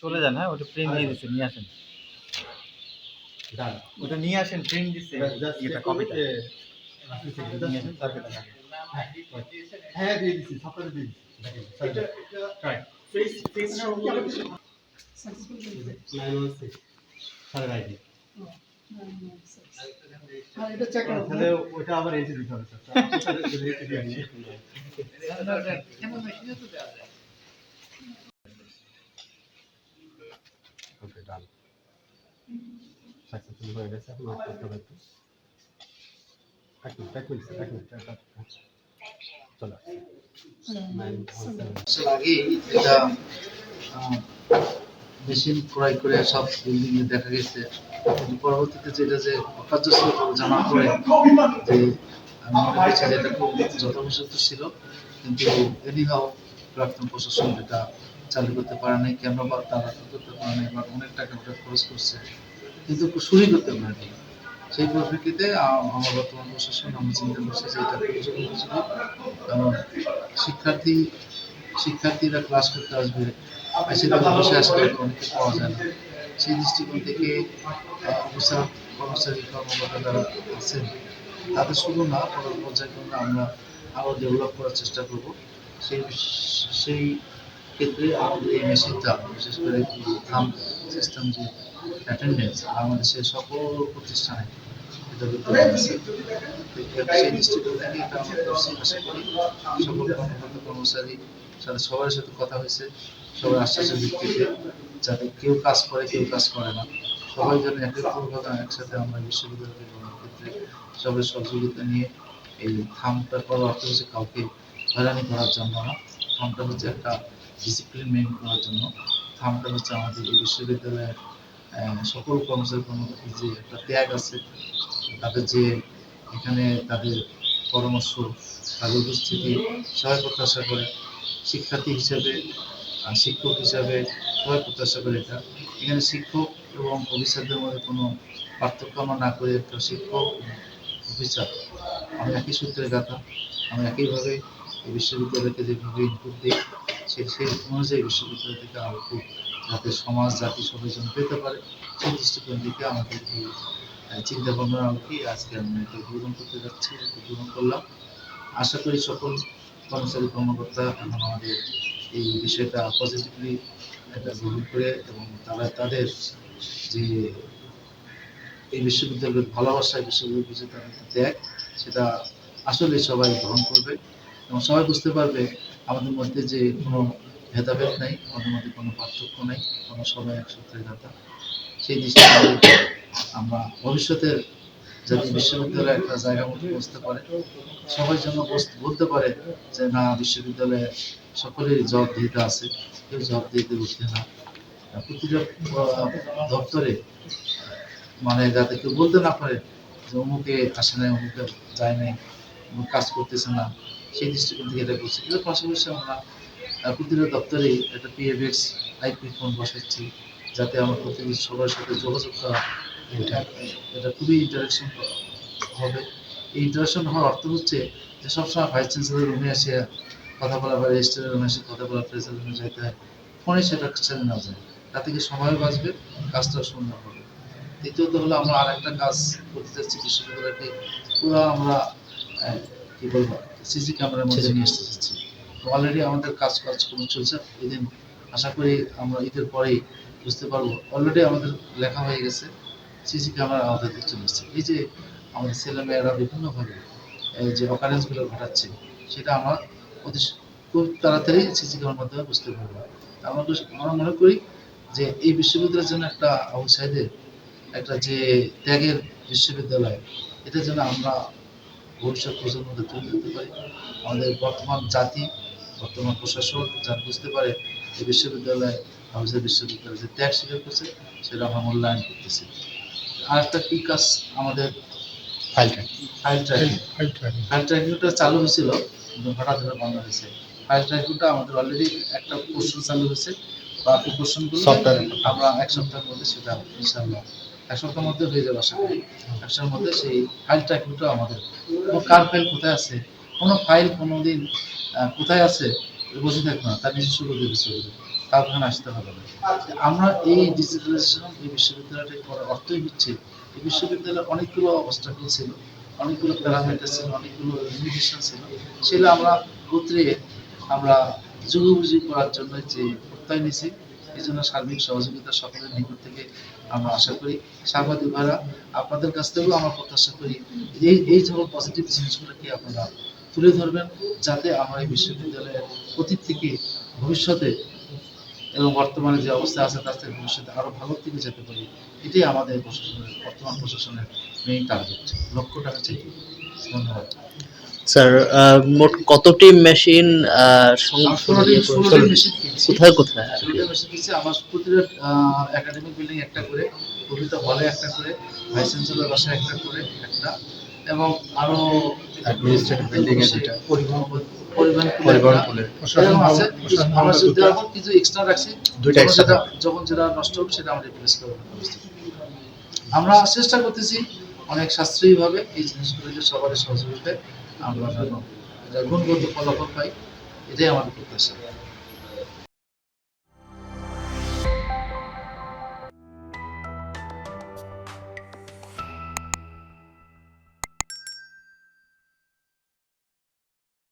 চলে যান হ্যাঁ ওটা প্রিন্ট দিয়ে দিচ্ছে নিয়ে আসেন ওটা নিয়ে আসেন প্রিন্ট দিচ্ছে এটা কপিটা। হ্যাঁ দিয়ে দিচ্ছি সপ্তাহে দিয়ে দিচ্ছি তাহলে ওটা আবার এসে দিতে হবে স্যার ডান সাকসেসফুল হয়ে গেছে এখন অফ করতে হবে একটু এক মিনিট এক মিনিট এক মিনিট এক মিনিট। আগে এটা মেশিন ক্রয় করে সব বিল্ডিং এ দেখা গেছে। পরবর্তীতে যেটা যে অকার্য ছিল জানা পড়ে যে আমি করছি যে এটা খুব যথোপযুক্ত ছিল। কিন্তু এনিহাও প্রাক্তন প্রশাসন এটা চালু করতে পারে নাই কেন বা তারা করতে পারে নাই বা অনেক টাকা ওটা খরচ করছে, কিন্তু শুরুই করতে পারে নাই। সেই পরিপ্রেক্ষিতে আমার বর্তমান প্রশাসন, আমি চিন্তা করছি যে এটা কারণ শিক্ষার্থী, শিক্ষার্থীরা ক্লাস করতে আসবে বসে অনেকে পাওয়া যায় না। সেই দৃষ্টিকোণ থেকে অফিসার, কর্মচারী কর্মকর্তা যারা আছেন, তাদের শুধু না, পর্যায়ক্রমে আমরা আরও ডেভেলপ করার চেষ্টা করব। সেই সেই ক্ষেত্রে আমাদের এই মেশিনটা বিশেষ করে থাম সিস্টেম যে অ্যাটেন্ডেন্স বাংলাদেশের সকল প্রতিষ্ঠানে সকল কর্মচারী সবার সাথে কথা হয়েছে, সবার আশ্বাসের ভিত্তিতে, যাতে কেউ কাজ করে, কেউ কাজ করে না। সবাই যেন একত্রভাবে একসাথে আমরা বিশ্ববিদ্যালয় ক্ষেত্রে সবার সহযোগিতা নিয়ে এই থামটা করার অর্থ হচ্ছে কাউকে হয়রানি করার জন্য না। থামটা হচ্ছে একটা ডিসিপ্লিন মেইন করার জন্য। থামটা হচ্ছে আমাদের এই বিশ্ববিদ্যালয়ের সকল কর্মচারী কর্মকর্তার যে একটা ত্যাগ আছে, তাদের যে এখানে তাদের পরামর্শ, তাদের উপস্থিতি সবাই প্রত্যাশা করে, শিক্ষার্থী হিসেবে শিক্ষক হিসাবে সবাই প্রত্যাশা করে এটা। এখানে শিক্ষক এবং অফিসারদের মধ্যে কোনো পার্থক্য আমরা না করে একটা শিক্ষক অফিসার। আমি একই সূত্রে গাথা, আমি একইভাবে এই বিশ্ববিদ্যালয়কে যেভাবে ইনপুট দিই সেই সেই অনুযায়ী বিশ্ববিদ্যালয় থেকে আরও খুব যাতে সমাজ, জাতি সবাই যেন পেতে পারে, সেই দৃষ্টিকোণ থেকে আমাদের এই চিন্তা ভাবনা আলোকে আজকে আমি এটা উদ্বোধন করতে যাচ্ছি উদ্বোধন করলাম। আশা করি সকল কর্মচারী, কর্মকর্তা এবং আমাদের এই বিষয়টা পজিটিভলি এটা গ্রহণ করে এবং তারা তাদের যে এই বিশ্ববিদ্যালয়ের ভালোবাসা, এই বিশ্ববিদ্যালয়ের প্রতি তাদের ত্যাগ, সেটা আসলে সবাই গ্রহণ করবে এবং সবাই বুঝতে পারবে আমাদের মধ্যে যে কোনো ভেদাভেদ নাই, আমাদের মধ্যে কোনো পার্থক্য নাই, আমরা সবাই একসাথে গাথা সেই দৃষ্টিতে আমরা ভবিষ্যতের যাতে বিশ্ববিদ্যালয়ে একটা জায়গা মতো বসতে পারে, সবাই যেন বলতে পারে যে, না, বিশ্ববিদ্যালয়ে সকলেরই জবাবদিহিতা আছে, কেউ জবাবদিহিতে উঠতে না। প্রতিটা দপ্তরে মানে যাতে কেউ বলতে না পারে যে, অমুকে আসে নাই, অমুকে যায় নাই। কাজ করতেছে না, সেই দৃষ্টিকোণ থেকে এটা করছি এর পাশাপাশি আমরা প্রতিটা দপ্তরেই একটা পিএফএক্স আইপি ফোন বসাচ্ছি, যাতে আমার প্রতিদিন সবার সাথে যোগাযোগ করা এটা খুবই ইন্টারাকশন হবে। এই ইন্টারাকশন হওয়ার অর্থ হচ্ছে যে সবসময় ভাইস চ্যান্সেলর রুমে এসে কথা বলা বা রেজিস্ট্রারের রুমে এসে কথা বলা প্রেসের রুমে যেতে হয়, ফোনে সেটা ছেড়ে না যায়। তাতে কি সময় বাঁচবে? কাজটা সুন্দর হবে। দ্বিতীয়ত হলো আমরা আর একটা কাজ করতে যাচ্ছি বিশ্ববিদ্যালয়কে পুরো আমরা কি বলব? সিসি ক্যামেরার মধ্যে নিয়ে আসতে চাচ্ছি অলরেডি আমাদের কাজ কাজকর্ম চলছে। এদিন আশা করি আমরা ঈদের পরেই বুঝতে পারব। অলরেডি আমাদের লেখা হয়ে গেছে। সিসি ক্যামেরা আওতাতে চলে এসেছে। এই যে আমাদের ছেলেমেয়েরা বিভিন্নভাবে এই যে অকারেন্সগুলো ঘটাচ্ছে সেটা আমরা অতি খুব তাড়াতাড়ি সিসি ক্যামেরার মাধ্যমে বুঝতে পারব। আমরা আমরা মনে করি যে এই বিশ্ববিদ্যালয়ের জন্য একটা আউটসাইডের একটা যে ত্যাগের বিশ্ববিদ্যালয় এটা যেন আমরা ভবিষ্যৎ প্রজন্মকে তুলে দিতে পারি। আমাদের বর্তমান জাতি বর্তমান প্রশাসন যারা বুঝতে পারে এই বিশ্ববিদ্যালয় আমাদের বিশ্ববিদ্যালয় যে ত্যাগ স্বীকার করছে সেটা আমরা মূল্যায়ন করতেছি। আর একটা কি কাজ আমাদের? File tracking file tracking file ট্র্যাকিংটা চালু হয়েছিল হঠাৎ করে বন্ধ হয়েছে। ফাইল ট্র্যাকিংটা আমাদের অলরেডি একটা পোর্শন চালু হয়েছে। বাকি পোর্শনগুলো আমরা এক সপ্তাহের মধ্যে সেটা ইনশাআল্লাহ এক সপ্তাহের মধ্যে হয়ে যাবে আশা করি। এক সপ্তাহের মধ্যে সেই ফাইলটা ট্র্যাকিংটা আমাদের। কার ফাইল কোথায় আছে? কোনো ফাইল কোনো দিন কোথায় আছে? বসে থাকবে না, তার নিজস্ব গতিতে চলে যাবে কাউকে আসতে হবে না। আমরা এই ডিজিটালাইজেশন এই বিশ্ববিদ্যালয়টা করার অর্থই হচ্ছে, এই বিশ্ববিদ্যালয়ের অনেকগুলো অবস্ট্রাকল ছিল, অনেকগুলো প্যারামিটার ছিল, অনেকগুলো লিমিটেশন ছিল। সেগুলো আমরা উতরিয়ে আমরা যুগোপযোগী করার জন্য যে প্রত্যয় নিছি এই জন্য সার্বিক সহযোগিতা সকলের নিকট থেকে আমরা আশা করি। সাংবাদিক ভাইরা, আপনাদের কাছ থেকেও আমরা প্রত্যাশা করি এই এই ধরনের পজিটিভ জিনিসগুলোকে আপনারা তুলে ধরবেন যাতে আমরা এই বিশ্ববিদ্যালয়ের অতীত থেকে ভবিষ্যতে এবং বর্তমানে যে অবস্থা আছে তার থেকে ভবিষ্যতে আরও ভালো দিকে যেতে পারি। এটাই আমাদের প্রশাসনের বর্তমান প্রশাসনের মেইন টার্গেট লক্ষ্যটা হচ্ছে স্যার মোট কতটি মেশিন ষোলোটি মেশিন কোথায় কোথায়? আর কি? ষোলোটি মেশিন কিনছি। আমার প্রতিটা একাডেমিক বিল্ডিং একটা করে প্রতিটা হলে একটা করে ভাইস চ্যান্সেলর বাসায় একটা করে একটা এবং আরও Administrative building এ দুইটা। পরিবহন পরিবহন পরিবহন পুলে আছে। আমরা শুধু এখন কিছু এক্সট্রা রাখছি দুইটা যখন যেটা যখন যেটা নষ্ট হবে সেটা আমরা রিপ্লেস করব আমরা চেষ্টা করতেছি অনেক সাশ্রয়ীভাবে এই জিনিসগুলোকে সবার সহযোগিতায় আমরা গুণগত ফলাফল পাই এটাই আমার প্রত্যাশা।